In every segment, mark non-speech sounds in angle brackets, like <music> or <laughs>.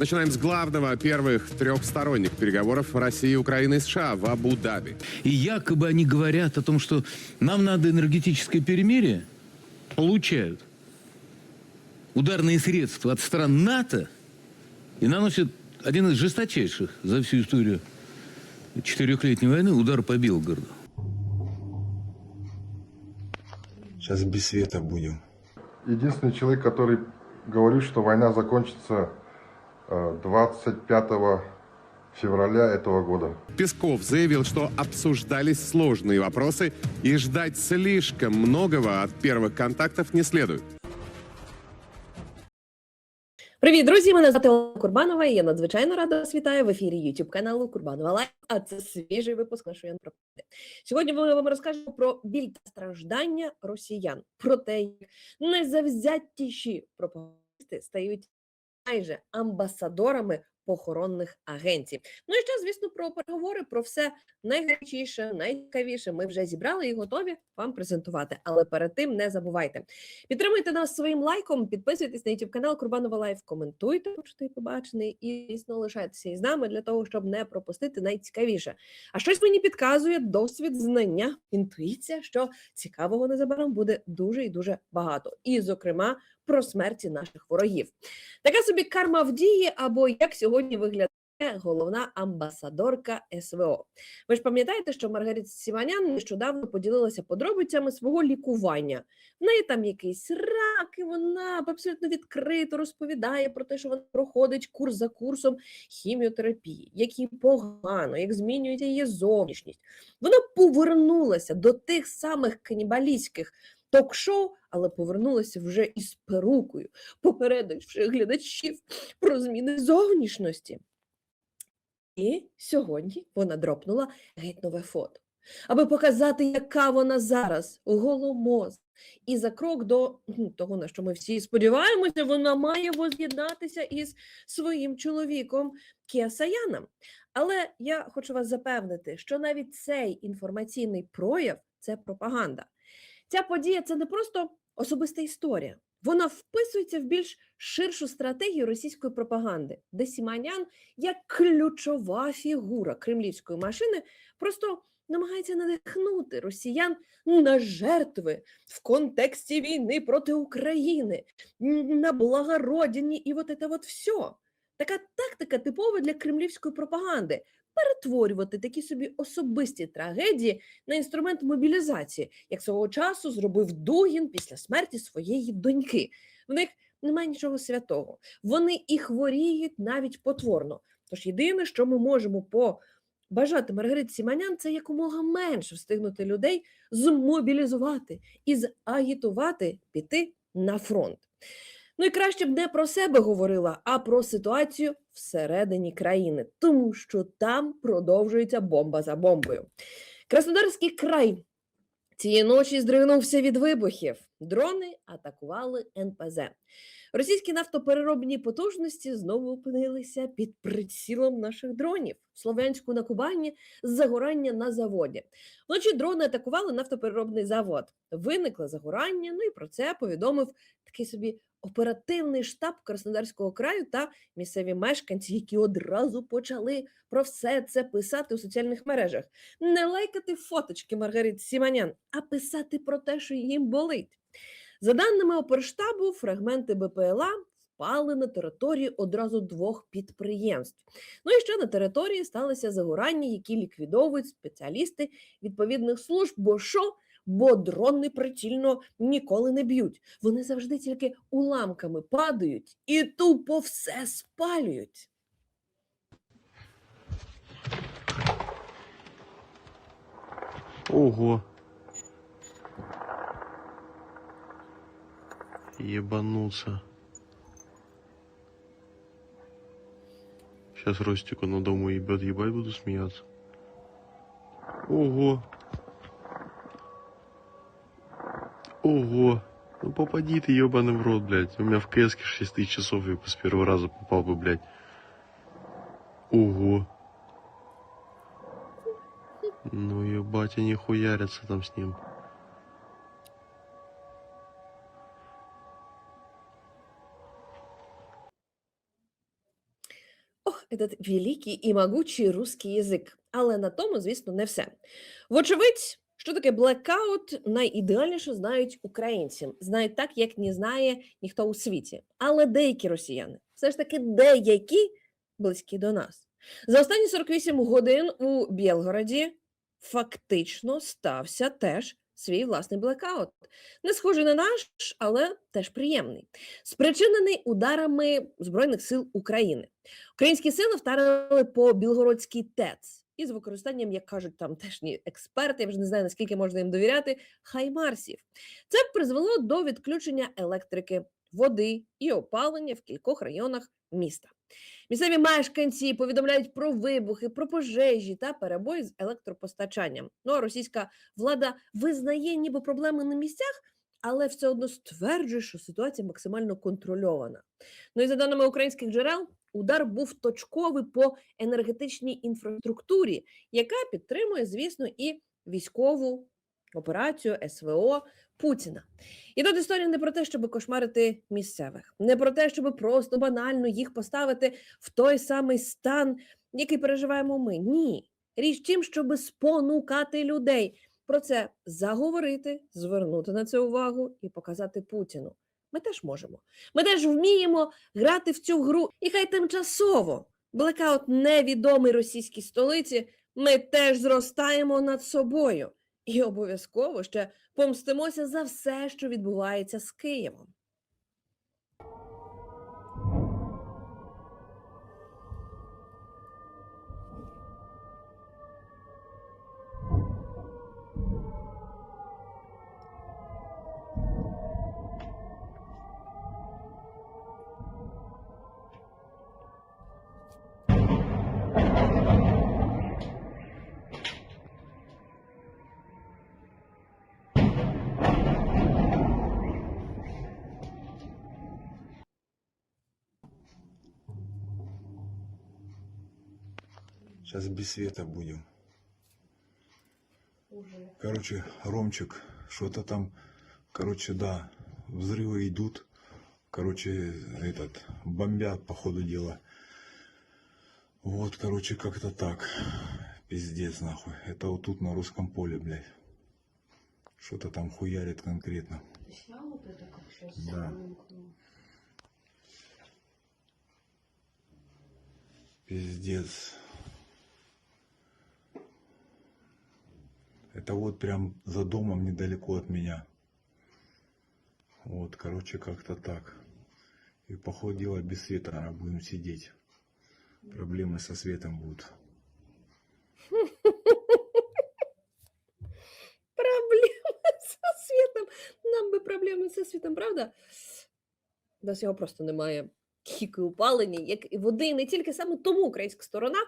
Начинаем с главного первых трехсторонних переговоров России, Украины и США в Абу-Даби. И якобы они говорят о том, что нам надо энергетическое перемирие, получают ударные средства от стран НАТО и наносят один из жесточайших за всю историю четырехлетней войны удар по Белгороду. Сейчас без света будем. единственный человек, который говорит, что война закончится 25 февраля этого года. Песков заявил, что обсуждались сложные вопросы и ждать слишком многого от первых контактов не следует. Привіт, друзі! Мене звати Олена Курбанова. і Я надзвичайно рада вас вітаю в ефірі YouTube каналу Курбанова Лайв. А це свіжий випуск нашої пропаганди. Сьогодні ми вам розкажемо про біль та страждання росіян, про те, як найзавзяттіші пропагандисти стають майже амбасадорами похоронних агенцій. Ну і ще, звісно, про переговори, про все найгарячіше, найцікавіше. Ми вже зібрали і готові вам презентувати. Але перед тим не забувайте. Підтримуйте нас своїм лайком, підписуйтесь на YouTube канал Курбанова Лайв, коментуйте, почути побачений, і звісно, лишайтеся із нами для того, щоб не пропустити найцікавіше. А щось мені підказує досвід, знання, інтуїція, що цікавого незабаром буде дуже і дуже багато. І, зокрема, про смерті наших ворогів. Така собі карма в дії, або як сьогодні виглядає головна амбасадорка СВО. Ви ж пам'ятаєте, що Маргарита Сіманян нещодавно поділилася подробицями свого лікування. В неї там якийсь рак, і вона абсолютно відкрито розповідає про те, що вона проходить курс за курсом хіміотерапії, як їй погано, як змінюється її зовнішність. Вона повернулася до тих самих канібалістських ток-шоу, але повернулася вже із перукою, попередивши глядачів про зміни зовнішності. І сьогодні вона дропнула геть нове фото, аби показати, яка вона зараз голомоз. І за крок до того, на що ми всі сподіваємося, вона має воз'єднатися із своїм чоловіком Кіасаяном. Але я хочу вас запевнити, що навіть цей інформаційний прояв це пропаганда. Ця подія це не просто особиста історія. Вона вписується в більш ширшу стратегію російської пропаганди, де Сіманян, як ключова фігура кремлівської машини, просто намагається надихнути росіян на жертви в контексті війни проти України, на благородні і от це от все. Така тактика типова для кремлівської пропаганди перетворювати такі собі особисті трагедії на інструмент мобілізації, як свого часу зробив Дугін після смерті своєї доньки. В них немає нічого святого. Вони і хворіють навіть потворно. Тож єдине, що ми можемо побажати Маргариті Сіманян, це якомога менше встигнути людей змобілізувати і загітувати піти на фронт. Ну і краще б не про себе говорила, а про ситуацію всередині країни, тому що там продовжується бомба за бомбою. Краснодарський край цієї ночі здригнувся від вибухів. Дрони атакували НПЗ. Російські нафтопереробні потужності знову опинилися під прицілом наших дронів. В Слов'янську на Кубані загорання на заводі. Вночі дрони атакували нафтопереробний завод. Виникло загорання. Ну і про це повідомив такий собі оперативний штаб Краснодарського краю та місцеві мешканці, які одразу почали про все це писати у соціальних мережах. Не лайкати фоточки Маргарит Сіманян, а писати про те, що їм болить. За даними оперштабу, фрагменти БПЛА впали на території одразу двох підприємств. Ну і ще на території сталося загорання, які ліквідовують спеціалісти відповідних служб. Бо що? Бо дрони прицільно ніколи не б'ють. Вони завжди тільки уламками падають і тупо все спалюють. Ого. Ебануться. Сейчас Ростику на дому ебет, ебать буду смеяться. Ого. Ого. Ну попади ты ебаный в рот, блядь. У меня в КС 6 тысяч часов я бы с первого раза попал бы, блядь. Ого. Ну ебать, они хуярятся там с ним. Ох, этот великий і могучий русский язик. Але на тому, звісно, не все. Вочевидь, що таке блекаут найідеальніше знають українці, знають так, як не знає ніхто у світі. Але деякі росіяни, все ж таки деякі близькі до нас. За останні 48 годин у Білгороді фактично стався теж свій власний блекаут. Не схожий на наш, але теж приємний. Спричинений ударами Збройних сил України. Українські сили вдарили по Білгородській ТЕЦ із використанням, як кажуть там тежні експерти, я вже не знаю, наскільки можна їм довіряти, хаймарсів. Це призвело до відключення електрики, води і опалення в кількох районах міста. Місцеві мешканці повідомляють про вибухи, про пожежі та перебої з електропостачанням. Ну а російська влада визнає ніби проблеми на місцях, але все одно стверджує, що ситуація максимально контрольована. Ну і за даними українських джерел, удар був точковий по енергетичній інфраструктурі, яка підтримує, звісно, і військову операцію СВО Путіна. І тут історія не про те, щоб кошмарити місцевих, не про те, щоб просто банально їх поставити в той самий стан, який переживаємо ми. Ні. Річ в тім, щоб спонукати людей про це заговорити, звернути на це увагу і показати Путіну. Ми теж можемо. Ми теж вміємо грати в цю гру, і хай тимчасово блекаут невідомий російській столиці. Ми теж зростаємо над собою і обов'язково ще помстимося за все, що відбувається з Києвом. Сейчас без света будем. Короче, Ромчик, что-то там, короче, да, взрывы идут. Короче, этот, бомбят по ходу дела. Вот, короче, как-то так. Пиздец, нахуй. Это вот тут на русском поле, блядь. Что-то там хуярит конкретно. Да. Пиздец. Это вот прям за домом недалеко от меня. Вот, короче, как-то так. И походу без света, наверное, будем сидеть. Проблемы со светом будут. Проблеми зі <laughs> світом. Нам би проблеми зі світом, правда? У нас просто немає. І опалення, як і води. Не тільки саме тому українська сторона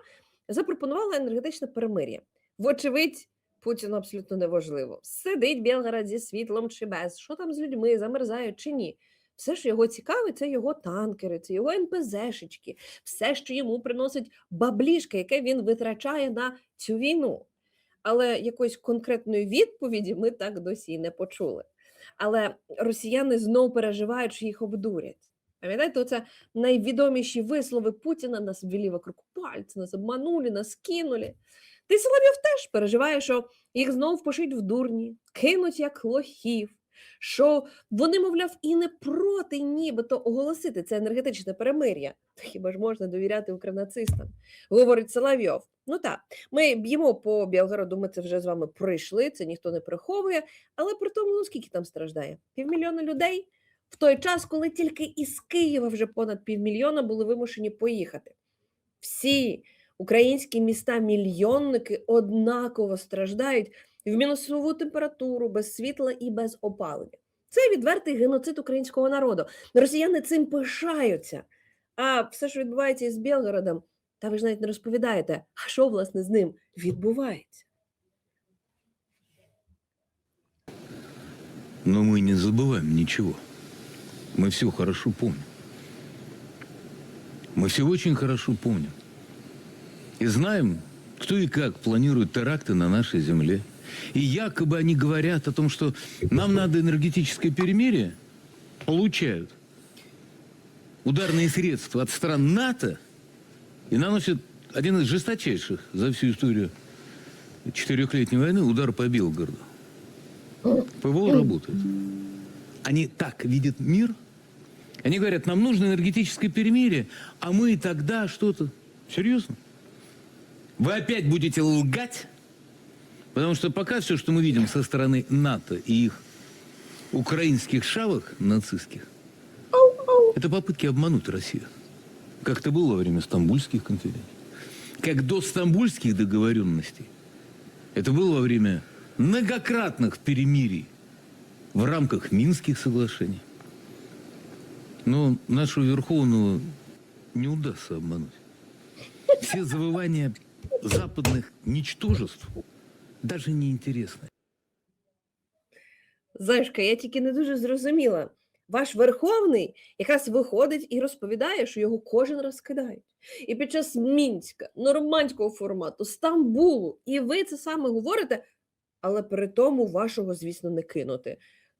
запропонувала енергетичне перемир'я. Вочевидь, Путіну абсолютно неважливо. Сидить Білгород зі світлом чи без, що там з людьми, замерзають чи ні. Все, що його цікавить, це його танкери, це його НПЗшечки, все, що йому приносить баблішка, яке він витрачає на цю війну. Але якоїсь конкретної відповіді ми так досі не почули. Але росіяни знов переживають, що їх обдурять. Пам'ятаєте, це найвідоміші вислови Путіна нас ввели вокруг пальця, нас обманули, нас кинули. Ти Соловйов теж переживає, що їх знов пошить в дурні, кинуть як лохів, що вони, мовляв, і не проти нібито оголосити це енергетичне перемир'я. Хіба ж можна довіряти укрнацистам? Говорить Соловйов. Ну так, ми б'ємо по Білгороду, ми це вже з вами пройшли, це ніхто не приховує. Але при тому, ну скільки там страждає? Півмільйона людей в той час, коли тільки із Києва вже понад півмільйона були вимушені поїхати. Всі українські міста-мільйонники однаково страждають в мінусову температуру, без світла і без опалення. Це відвертий геноцид українського народу. Росіяни цим пишаються. А все, що відбувається із Білгородом, та ви ж навіть не розповідаєте, а що власне з ним відбувається. Но мы не забываем ничего. Мы все хорошо помним. Мы все очень хорошо помним. И знаем, кто и как планирует теракты на нашей земле. И якобы они говорят о том, что нам надо энергетическое перемирие, получают ударные средства от стран НАТО, и наносят один из жесточайших за всю историю четырехлетней войны удар по Белгороду. ПВО работает. Они так видят мир. Они говорят, нам нужно энергетическое перемирие, а мы тогда что-то... Серьезно? Вы опять будете лгать? Потому что пока все, что мы видим со стороны НАТО и их украинских шавок нацистских, это попытки обмануть Россию. Как это было во время стамбульских конференций. Как до стамбульских договоренностей. Это было во время многократных перемирий в рамках Минских соглашений. Но нашего Верховного не удастся обмануть. Все завывания западных ничтожеств даже не интересны. Зашка, я тільки не дуже зрозуміла. Ваш верховний якраз виходить і розповідає, що його кожен раз кидають. І під час мінська, нормандського формату, Стамбулу, і ви це саме говорите, але при тому вашого, звісно, не кинути.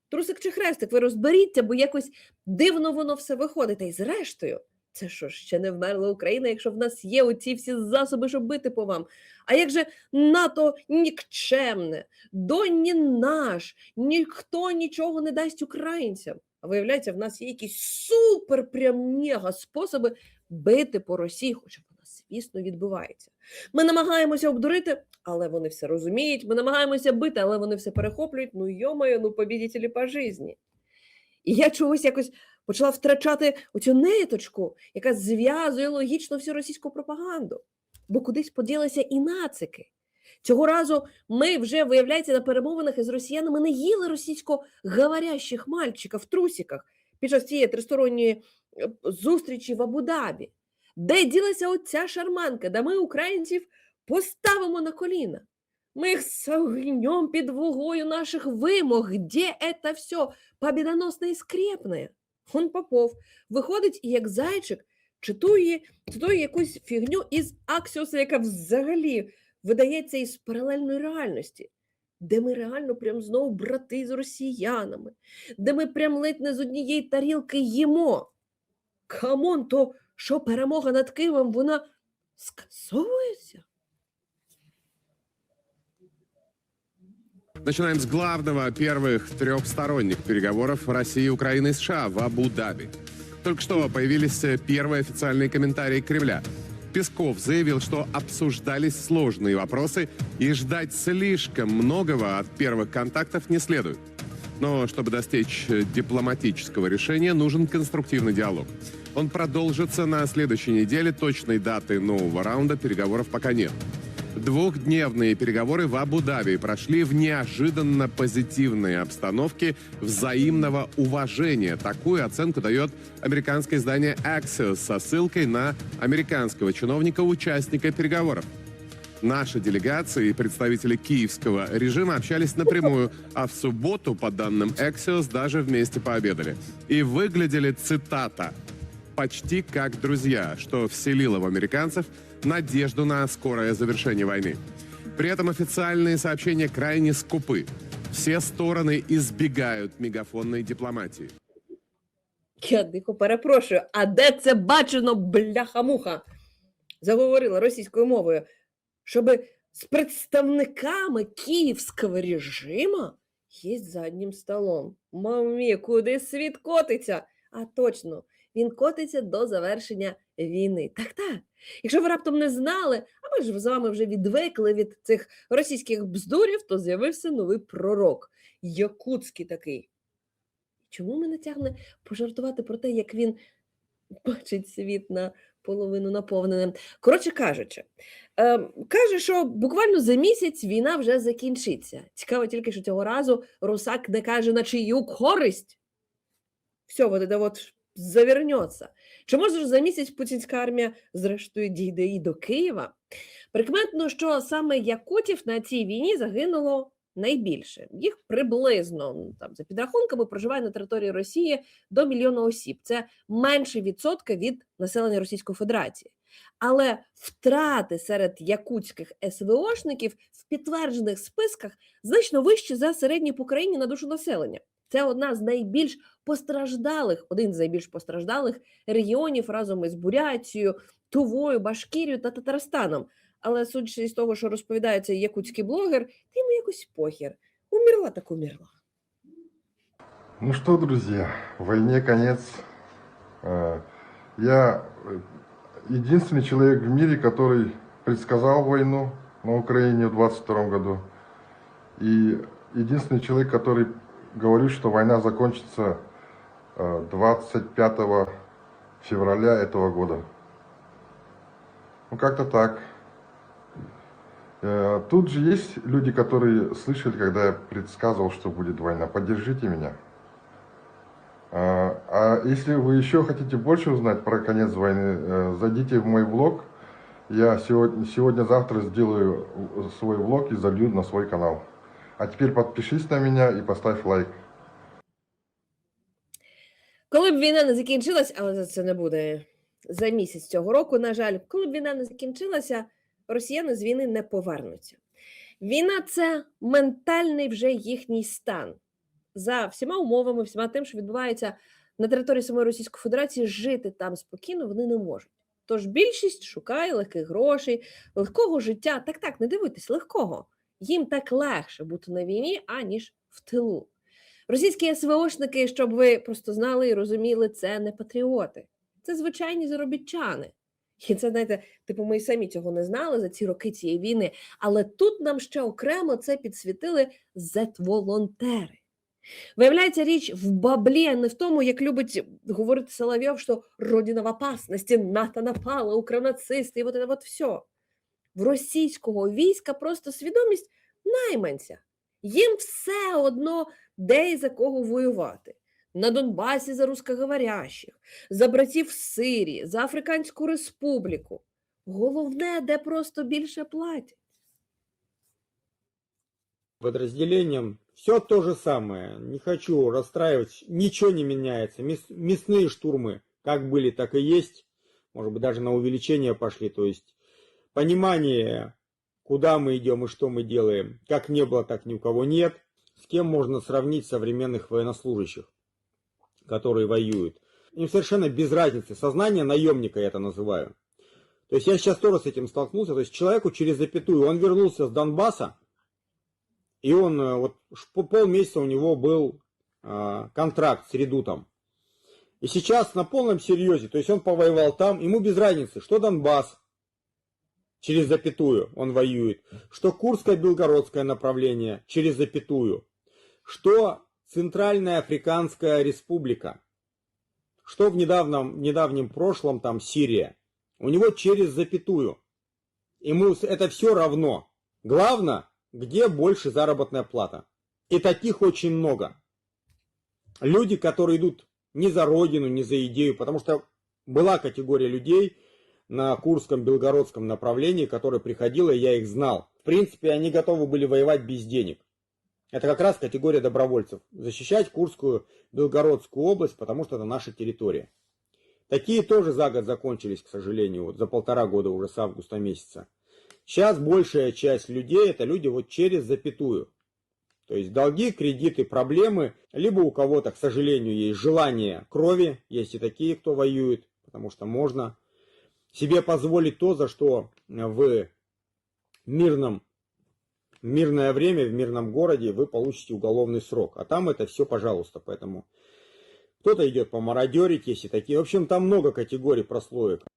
Трусик чи хрестик, ви розберіться, бо якось дивно воно все виходить. Та й зрештою, це що ще не вмерла Україна, якщо в нас є оці всі засоби, щоб бити по вам. А як же НАТО нікчемне, донні наш, ніхто нічого не дасть українцям. А виявляється, в нас є якісь супер способи бити по Росії, хоча вона, звісно, відбувається. Ми намагаємося обдурити, але вони все розуміють. Ми намагаємося бити, але вони все перехоплюють. Ну йомаю, ну побідітелі по житті. І я чогось якось почала втрачати оцю ниточку, яка зв'язує логічно всю російську пропаганду. Бо кудись поділися і нацики. Цього разу ми вже, виявляється, на перемовинах із росіянами не їли російськоговорящих мальчиків в трусиках під час цієї тристоронньої е, зустрічі в Абу-Дабі. Де ділася оця шарманка, де ми українців поставимо на коліна? Ми їх з огнем під вугою наших вимог. Де це все побідоносне і скрепне? Фон Попов виходить і як зайчик читує, цитує якусь фігню із Аксіоса, яка взагалі видається із паралельної реальності, де ми реально прям знову брати з росіянами, де ми прям ледь не з однієї тарілки їмо. Камон, то що перемога над Києвом, вона скасовується? Начинаем с главного первых трехсторонних переговоров России, Украины и США в Абу-Даби. Только что появились э, первые официальные комментарии Кремля. Песков заявил, что обсуждались сложные вопросы и ждать слишком многого от первых контактов не следует. Но чтобы достичь э, дипломатического решения, нужен конструктивный диалог. Он продолжится на следующей неделе. Точной даты нового раунда переговоров пока нет. Двухдневные переговоры в Абу-Даби прошли в неожиданно позитивной обстановке взаимного уважения. Такую оценку дает американское издание Axios со ссылкой на американского чиновника-участника переговоров. Наши делегации и представители киевского режима общались напрямую, а в субботу, по данным Axios, даже вместе пообедали. И выглядели, цитата, почти как друзья, что вселило в американцев надежду на скорое завершение войны. При этом официальные сообщения крайне скупы. Все стороны избегают мегафонной дипломатии. Я дико перепрошую, а де це бачено, бляха-муха? Заговорила російською мовою, щоб з представниками київського режиму їсть за одним столом. Мамі, куди світ котиться? А точно, він котиться до завершення війни. Так, так. Якщо ви раптом не знали, а ми ж з вами вже відвикли від цих російських бздурів, то з'явився новий пророк. Якутський такий. Чому мене тягне пожартувати про те, як він бачить світ на половину наповненим? Коротше кажучи, е, каже, що буквально за місяць війна вже закінчиться. Цікаво тільки, що цього разу Русак не каже на чию користь. Все, это вот завернеться. Чи може за місяць путінська армія, зрештою, дійде і до Києва? Прикметно, що саме якутів на цій війні загинуло найбільше. Їх приблизно ну, там за підрахунками проживає на території Росії до мільйона осіб. Це менше відсотка від населення Російської Федерації. Але втрати серед якутських СВОшників в підтверджених списках значно вищі за середні по країні на душу населення. Це одна з найбільш постраждалих, один з найбільш постраждалих регіонів разом із Буряцією, Тувою, Башкірію та Татарстаном. Але судячи з того, що розповідає цей якутський блогер, ти йому якось похер. Умерла так умерла. Ну что, друзья, войне конец. Э, Я э, единственный человек в мире, который предсказал войну на Украине в 22 году. И единственный человек, который Говорит, что война закончится э, 25 февраля этого года. Ну, как-то так. Э, Тут же есть люди, которые слышали, когда я предсказывал, что будет война. Поддержите меня. А а если вы еще хотите больше узнать про конец войны, э, зайдите в мой блог. Я сегодня, сегодня-завтра сделаю э, свой влог и залью на свой канал. А теперь подпишись на меня и поставь лайк. Коли б війна не закінчилась, але це не буде за місяць цього року, на жаль, коли б війна не закінчилася, росіяни з війни не повернуться. Війна це ментальний вже їхній стан. За всіма умовами, всіма тим, що відбувається на території самої Російської Федерації, жити там спокійно вони не можуть. Тож більшість шукає легких грошей, легкого життя. Так, так, не дивуйтесь, легкого. Їм так легше бути на війні, аніж в тилу. Російські СВОшники, щоб ви просто знали і розуміли, це не патріоти, це звичайні заробітчани. І це, знаєте, типу, ми самі цього не знали за ці роки цієї війни. Але тут нам ще окремо це підсвітили зет-волонтери. Виявляється, річ в баблі, а не в тому, як любить говорити Соловйов, що родина в опасності, НАТО напала, укронацисти, і от це от все В російського війська просто свідомість найманця. Їм все одно, де і за кого воювати. На Донбасі за русскоговорящих, за братів в Сирії, за Африканську Республіку. Головне, де просто більше платять. подразделениям все то же самое. Не хочу расстраивать, ничего не меняется. Мяс- мясные штурмы как были, так и есть. Может быть, даже на увеличение пошли. То есть понимание, куда мы идем и что мы делаем, как не было, так ни у кого нет. С кем можно сравнить современных военнослужащих, которые воюют. Им совершенно без разницы. Сознание наемника я это называю. То есть я сейчас тоже с этим столкнулся. То есть человеку через запятую, он вернулся с Донбасса, и он, э, вот полмесяца у него был э, контракт с редутом. И сейчас на полном серьезе, то есть он повоевал там, ему без разницы, что Донбасс, через запятую он воюет, что Курское-Белгородское направление, через запятую, что Центральная Африканская Республика, что в недавнем, недавнем прошлом там Сирия. У него через запятую. Ему это все равно. Главное, где больше заработная плата. И таких очень много. Люди, которые идут не за родину, не за идею, потому что была категория людей на Курском, Белгородском направлении, которая приходила, и я их знал. В принципе, они готовы были воевать без денег. Это как раз категория добровольцев. Защищать Курскую, Белгородскую область, потому что это наша территория. Такие тоже за год закончились, к сожалению, вот за полтора года уже с августа месяца. Сейчас большая часть людей это люди вот через запятую. То есть долги, кредиты, проблемы, либо у кого-то, к сожалению, есть желание крови, есть и такие, кто воюет, потому что можно себе позволить то, за что в мирном, в мирное время, в мирном городе вы получите уголовный срок. А там это все, пожалуйста, поэтому кто-то идет помародерить, есть и такие. В общем, там много категорий прослоек.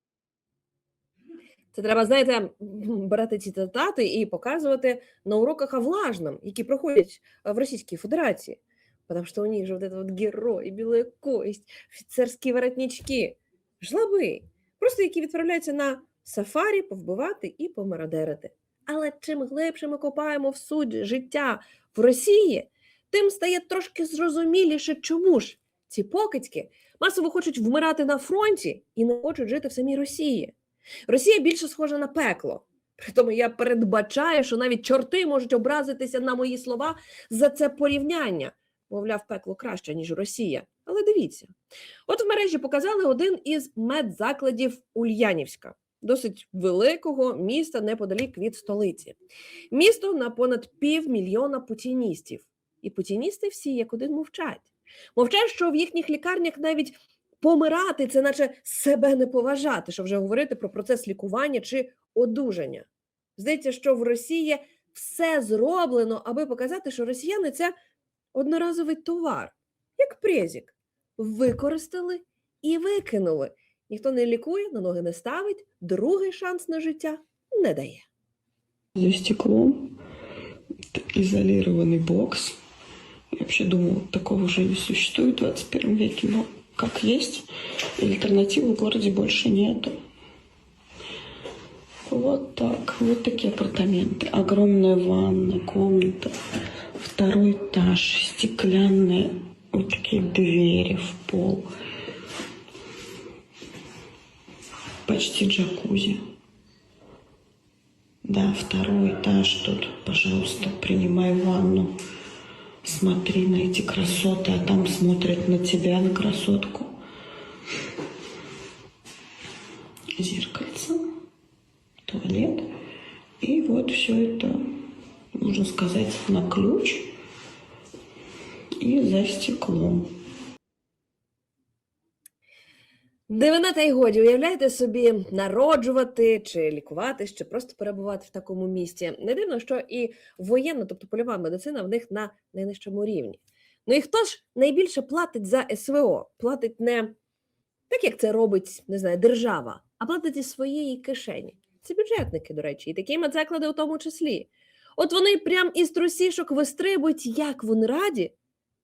Це треба, знаєте, брати ці цитати і показувати на уроках овлажном, які проходять е, в Російській Федерації. Потому что у них же вот это вот герой, белая кость, офіцерські воротнички, жлоби, просто які відправляються на сафарі повбивати і помародерити. Але чим глибше ми копаємо в суть життя в Росії, тим стає трошки зрозуміліше, чому ж ці покидьки масово хочуть вмирати на фронті і не хочуть жити в самій Росії. Росія більше схожа на пекло. Притому я передбачаю, що навіть чорти можуть образитися на мої слова за це порівняння. Мовляв, пекло краще, ніж Росія. Але дивіться, от в мережі показали один із медзакладів Ульянівська, досить великого міста неподалік від столиці. Місто на понад півмільйона путіністів. І путіністи всі як один мовчать. Мовчать, що в їхніх лікарнях навіть помирати це наче себе не поважати, що вже говорити про процес лікування чи одужання. Здається, що в Росії все зроблено, аби показати, що росіяни це одноразовий товар, як презік Використали і викинули. Ніхто не лікує, на ноги не ставить, другий шанс на життя не дає. За стеклом изолированный бокс. Я вообще думала, такого уже не существует в 21 веке, но как есть, альтернативы в городе больше нету. Вот так, вот такие апартаменты. Огромная ванна, комната, второй этаж, стеклянные Вот такие двери в пол. Почти джакузи. Да, второй этаж тут, пожалуйста, принимай ванну. Смотри на эти красоты, а там смотрят на тебя, на красотку. Зеркальце, туалет. И вот все это, можно сказать, на ключ и за стеклом. Дивина та й годі, уявляєте собі, народжувати чи лікуватись, чи просто перебувати в такому місці. Не дивно, що і воєнна, тобто польова медицина в них на найнижчому рівні. Ну і хто ж найбільше платить за СВО? Платить не так, як це робить, не знаю, держава, а платить із своєї кишені. Це бюджетники, до речі, і такі медзаклади у тому числі. От вони прям із трусішок вистрибують, як вони раді,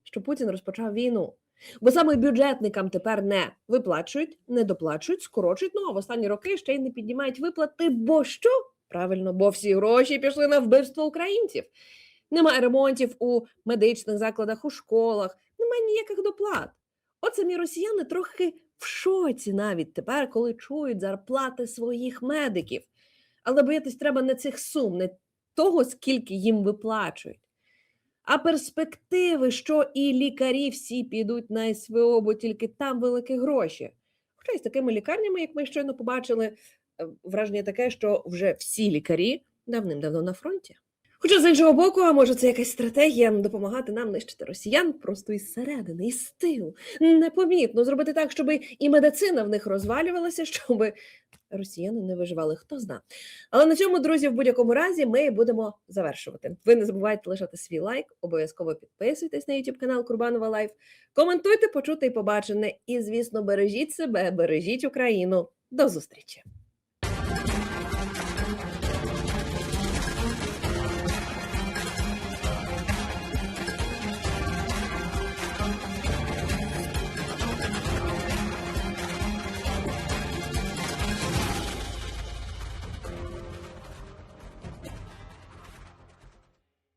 що Путін розпочав війну. Бо саме бюджетникам тепер не виплачують, не доплачують, скорочують, ну а в останні роки ще й не піднімають виплати. Бо що? Правильно, бо всі гроші пішли на вбивство українців. Немає ремонтів у медичних закладах, у школах, немає ніяких доплат. От самі росіяни трохи в шоці навіть тепер, коли чують зарплати своїх медиків. Але боятись треба не цих сум, не того, скільки їм виплачують. А перспективи, що і лікарі всі підуть на СВО, бо тільки там великі гроші. Хоча й з такими лікарнями, як ми щойно побачили, е, враження таке, що вже всі лікарі давним-давно на фронті. Хоча з іншого боку, а може це якась стратегія допомагати нам нищити росіян просто із середини, із тилу, непомітно зробити так, щоб і медицина в них розвалювалася, щоб росіяни не виживали, хто зна. Але на цьому, друзі, в будь-якому разі ми будемо завершувати. Ви не забувайте лишати свій лайк, обов'язково підписуйтесь на YouTube канал Курбанова Лайф, коментуйте, почуте і побачене. І, звісно, бережіть себе, бережіть Україну. До зустрічі!